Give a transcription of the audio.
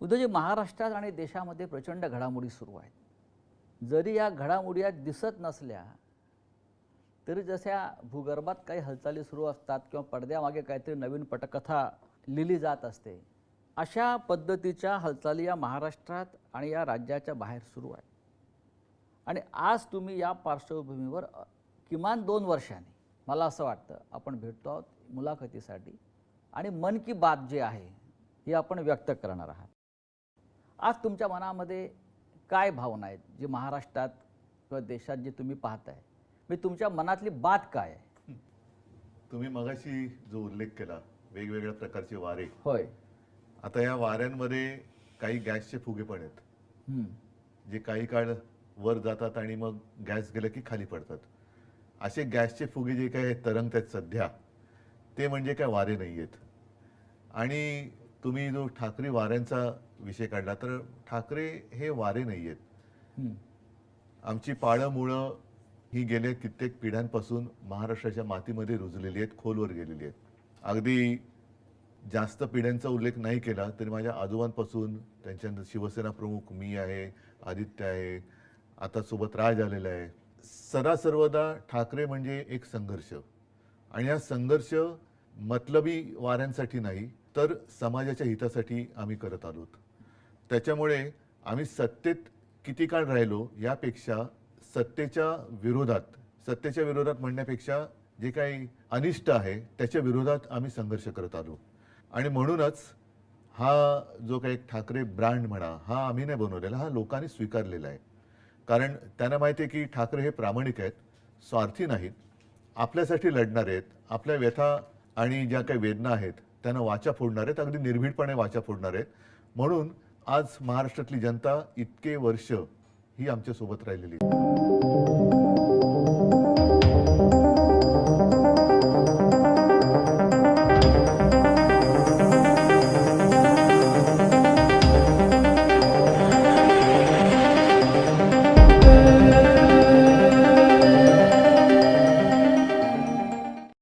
उद्योजक महाराष्ट्रात आणि देशामध्ये प्रचंड घडामोडी सुरू आहेत. जरी या घडामोडी या दिसत नसल्या तरी जशा भूगर्भात काही हालचाली सुरू असतात किंवा पडद्यामागे काहीतरी नवीन पटकथा लिहिली जात असते अशा पद्धतीच्या हालचाली या महाराष्ट्रात आणि या राज्याच्या बाहेर सुरू आहेत. आणि आज तुम्ही या पार्श्वभूमीवर किमान दोन वर्षांनी मला असं वाटतं आपण भेटतो आहोत मुलाखतीसाठी आणि मन की बात जे आहे हे आपण व्यक्त करणार आहात. आज तुमच्या मनामध्ये काय भावना आहेत जी महाराष्ट्रात किंवा देशात जे तुम्ही पाहताय? मी तुमच्या मनातली बात काय आहे? तुम्ही मगाशी जो उल्लेख केला वेगवेगळ्या प्रकारचे वारे. होय. आता या वाऱ्यांमध्ये काही गॅसचे फुगे पण आहेत. जे काही काळ वर जातात आणि मग गॅस गेलं की खाली पडतात. असे गॅसचे फुगे जे काही तरंगत आहेत सध्या ते म्हणजे काय वारे नाही आहेत आणि तुम्ही जो ठाकरे वाऱ्यांचा विषय काढला. तर ठाकरे हे वारे नाही आहेत. आमची पाळं मुळं ही गेले कित्येक पिढ्यांपासून महाराष्ट्राच्या मातीमध्ये रुजलेली आहेत खोलवर गेलेली आहेत. अगदी जास्त पिढ्यांचा उल्लेख नाही केला तरी माझ्या आजोबांपासून त्यांच्यानंतर शिवसेना प्रमुख मी आहे आदित्य आहे आता सोबत राज आलेला आहे. सदा सर्वदा ठाकरे म्हणजे एक संघर्ष. आणि हा संघर्ष मतलबी वाऱ्यांसाठी नाही तर समाजाच्या हितासाठी आम्ही करत आलोत. त्याच्यामुळे आम्ही सत्तेत किती काळ राहिलो यापेक्षा सत्तेच्या विरोधात सत्तेच्या विरोधात म्हणण्यापेक्षा जे काही अनिष्ट आहे त्याच्या विरोधात आम्ही संघर्ष करत आलो. आणि म्हणूनच हा जो काही ठाकरे ब्रँड म्हणा हा आम्ही नाही बनवलेला हा लोकांनी स्वीकारलेला आहे. कारण त्यांना माहिती आहे की ठाकरे हे प्रामाणिक आहेत स्वार्थी नाहीत आपल्यासाठी लढणार आहेत आपल्या व्यथा आणि ज्या काही वेदना आहेत त्यांना वाचा फोडणार आहेत अगदी निर्भीडपणे वाचा फोडणार आहेत. म्हणून आज महाराष्ट्रातली जनता इतके वर्ष ही आमच्यासोबत राहिलेली.